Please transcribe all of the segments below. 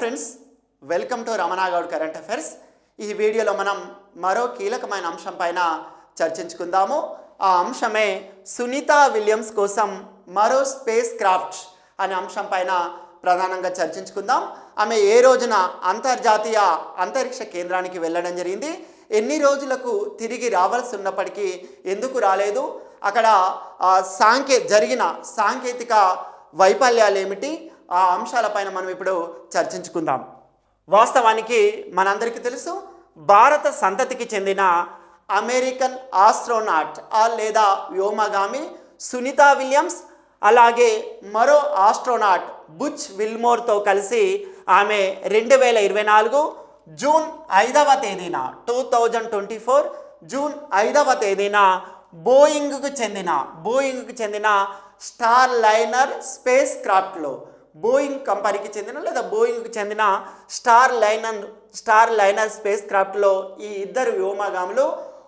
Friends welcome to Ramanagoud current affairs ఈ వీడియోలో మనం మరో కీలకమైన అంశం పైన చర్చించుకుందాము. ఆ అంశమే సునీత విలియమ్స్ కోసం మరో స్పేస్ క్రాఫ్ట్ అనే అంశం పైన ప్రధానంగా చర్చించుకుందాం. ఆమె ఏ రోజున అంతర్జాతీయ అంతరిక్ష కేంద్రానికి వెళ్ళడం జరిగింది. ఎన్ని రోజులకు తిరిగి రావాల్సి ఉన్నప్పటికీ ఎందుకు రాలేదు? అక్కడ సాంకే జరిగిన సాంకేతిక వైఫల్యాలు ఏమిటి ఆ అంశాలపైన మనం ఇప్పుడు చర్చించుకుందాం. వాస్తవానికి మనందరికీ తెలుసు భారత సంతతికి చెందిన అమెరికన్ ఆస్ట్రోనాట్ ఆ లేదా వ్యోమగామి సునీత విలియమ్స్ అలాగే మరో ఆస్ట్రోనాట్ బుచ్ విల్మోర్తో కలిసి ఆమె రెండు వేల ఇరవై నాలుగు జూన్ ఐదవ తేదీన two thousand twenty four June ఐదవ తేదీన బోయింగ్కు చెందిన బోయింగ్కు చెందిన స్టార్ లైనర్ స్పేస్ క్రాఫ్ట్లో బోయింగ్ కంపెనీకి చెందిన లేదా బోయింగ్కి చెందిన star liner star liner space క్రాఫ్ట్లో ఈ ఇద్దరు వ్యోమగాములు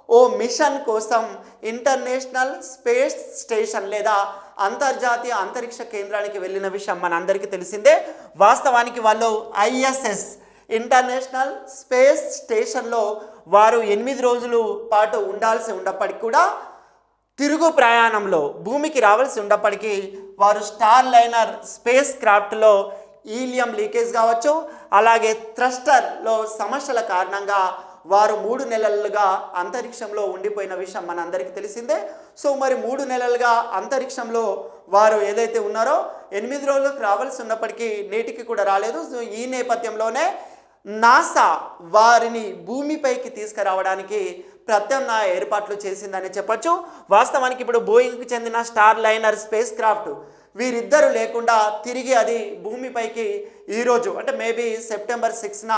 ఓ మిషన్ కోసం ఇంటర్నేషనల్ స్పేస్ స్టేషన్ లేదా అంతర్జాతీయ అంతరిక్ష కేంద్రానికి వెళ్ళిన విషయం మనందరికీ తెలిసిందే. వాస్తవానికి వాళ్ళు ఐఎస్ఎస్ ఇంటర్నేషనల్ స్పేస్ స్టేషన్లో వారు ఎనిమిది రోజులు పాటు ఉండాల్సి ఉన్నప్పటికీ కూడా తిరుగు ప్రయాణంలో భూమికి రావాల్సి ఉన్నప్పటికీ వారు స్టార్ లైనర్ స్పేస్ క్రాఫ్ట్లో ఈలియం లీకేజ్ కావచ్చు అలాగే థ్రస్టర్లో సమస్యల కారణంగా వారు మూడు నెలలుగా అంతరిక్షంలో ఉండిపోయిన విషయం మనందరికీ తెలిసిందే. సో మరి మూడు నెలలుగా అంతరిక్షంలో వారు ఏదైతే ఉన్నారో ఎనిమిది రోజులకు రావాల్సి ఉన్నప్పటికీ నేటికి కూడా రాలేదు. సో ఈ నేపథ్యంలోనే నాసా వారిని భూమిపైకి తీసుకురావడానికి ప్రత్యామ్నాయ ఏర్పాట్లు చేసిందని చెప్పొచ్చు. వాస్తవానికి ఇప్పుడు బోయింగ్కి చెందిన స్టార్ లైనర్ స్పేస్ క్రాఫ్ట్ వీరిద్దరూ లేకుండా తిరిగి అది భూమిపైకి ఈరోజు అంటే మేబీ సెప్టెంబర్ సిక్స్న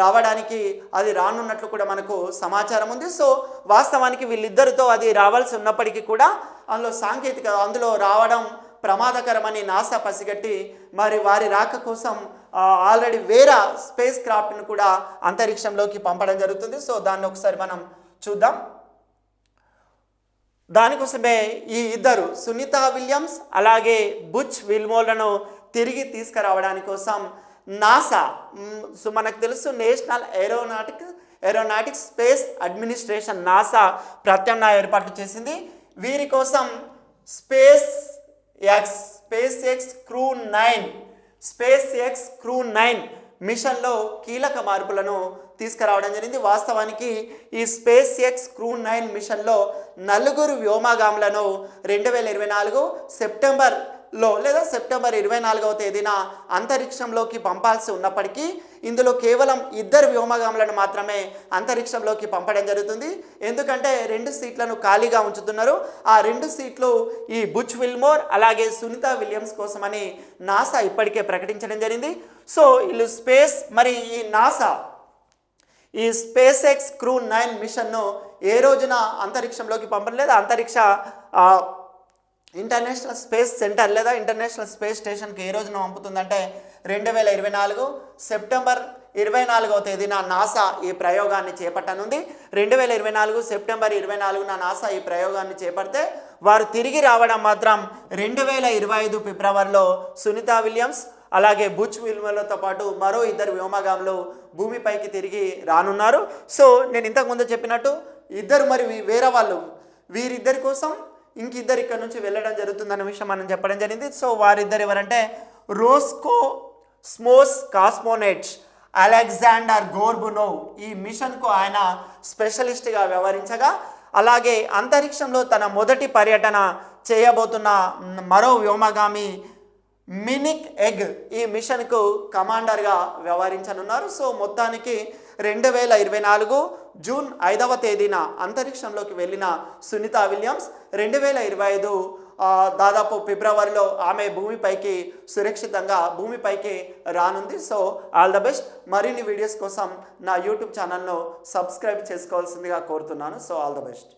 రావడానికి అది రానున్నట్లు కూడా మనకు సమాచారం ఉంది. సో వాస్తవానికి వీళ్ళిద్దరితో అది రావాల్సి ఉన్నప్పటికీ కూడా అందులో సాంకేతిక అందులో రావడం ప్రమాదకరమని నాసా పసిగట్టి మరి వారి రాక కోసం ఆల్రెడీ వేరే స్పేస్ క్రాఫ్ట్ను కూడా అంతరిక్షంలోకి పంపడం జరుగుతుంది. సో దాన్ని ఒకసారి మనం చూద్దాం. దానికోసమే ఈ ఇద్దరు సునీత విలియమ్స్ అలాగే బుచ్ విల్మోలను తిరిగి తీసుకురావడానికి కోసం నాసా సో మనకు తెలుసు National Aeronautic Aeronautics Space Administration NASA ప్రత్యామ్నాయ ఏర్పాట్లు చేసింది. వీరి కోసం SpaceX SpaceX crew nine SpaceX crew nine మిషన్లో కీలక మార్పులను తీసుకురావడం జరిగింది. వాస్తవానికి ఈ స్పేస్ ఎక్స్ క్రూ నైన్ మిషన్లో నలుగురు వ్యోమగాములను రెండు వేల ఇరవై నాలుగు సెప్టెంబర్ లో లేదా సెప్టెంబర్ ఇరవై నాలుగవ తేదీన అంతరిక్షంలోకి పంపాల్సి ఉన్నప్పటికీ ఇందులో కేవలం ఇద్దరు వ్యోమగాములను మాత్రమే అంతరిక్షంలోకి పంపడం జరుగుతుంది. ఎందుకంటే రెండు సీట్లను ఖాళీగా ఉంచుతున్నారు. ఆ రెండు సీట్లు ఈ బుచ్ విల్మోర్ అలాగే సునీత విలియమ్స్ కోసమని నాసా ఇప్పటికే ప్రకటించడం జరిగింది. సో వీళ్ళు స్పేస్ మరి ఈ నాసా ఈ స్పేస్ ఎక్స్ క్రూ నైన్ మిషన్ను ఏ రోజున అంతరిక్షంలోకి పంపడం లేదా. అంతరిక్ష ఇంటర్నేషనల్ స్పేస్ సెంటర్ లేదా ఇంటర్నేషనల్ స్పేస్ స్టేషన్కి ఏ రోజున పంపుతుందంటే రెండు వేల ఇరవై నాలుగు సెప్టెంబర్ ఇరవై నాలుగవ తేదీన నాసా ఈ ప్రయోగాన్ని చేపట్టనుంది. రెండు వేల ఇరవై నాలుగు సెప్టెంబర్ ఇరవై నాలుగున నాసా ఈ ప్రయోగాన్ని చేపడితే వారు తిరిగి రావడం మాత్రం రెండు వేల ఇరవై ఐదు ఫిబ్రవరిలో సునీత విలియమ్స్ అలాగే బుచ్ విల్మలతో పాటు మరో ఇద్దరు వ్యోమగాములు భూమిపైకి తిరిగి రానున్నారు. సో నేను ఇంతకుముందు చెప్పినట్టు ఇద్దరు మరి వేరే వాళ్ళు వీరిద్దరి కోసం ఇంకిద్దరు ఇక్కడ నుంచి వెళ్ళడం జరుగుతుందన్న విషయం మనం చెప్పడం జరిగింది. సో వారిద్దరు ఎవరంటే రోస్కో స్మోస్ కాస్మోనెట్ అలెగ్జాండర్ గోర్బునోవ్. ఈ మిషన్కు ఆయన స్పెషలిస్ట్గా వ్యవహరించగా అలాగే అంతరిక్షంలో తన మొదటి పర్యటన చేయబోతున్న మరో వ్యోమగామి మినిక్ ఎగ్ ఈ మిషన్కు కమాండర్గా వ్యవహరించనున్నారు. సో మొత్తానికి రెండు వేల ఇరవై నాలుగు జూన్ ఐదవ తేదీన అంతరిక్షంలోకి వెళ్ళిన సునీత విలియమ్స్ రెండు వేల ఇరవై ఐదు దాదాపు ఫిబ్రవరిలో ఆమె భూమిపైకి సురక్షితంగా భూమిపైకి రానుంది. So all the best. మరిన్ని వీడియోస్ కోసం నా యూట్యూబ్ ఛానల్ను సబ్స్క్రైబ్ చేసుకోవాల్సిందిగా కోరుతున్నాను. So all the best.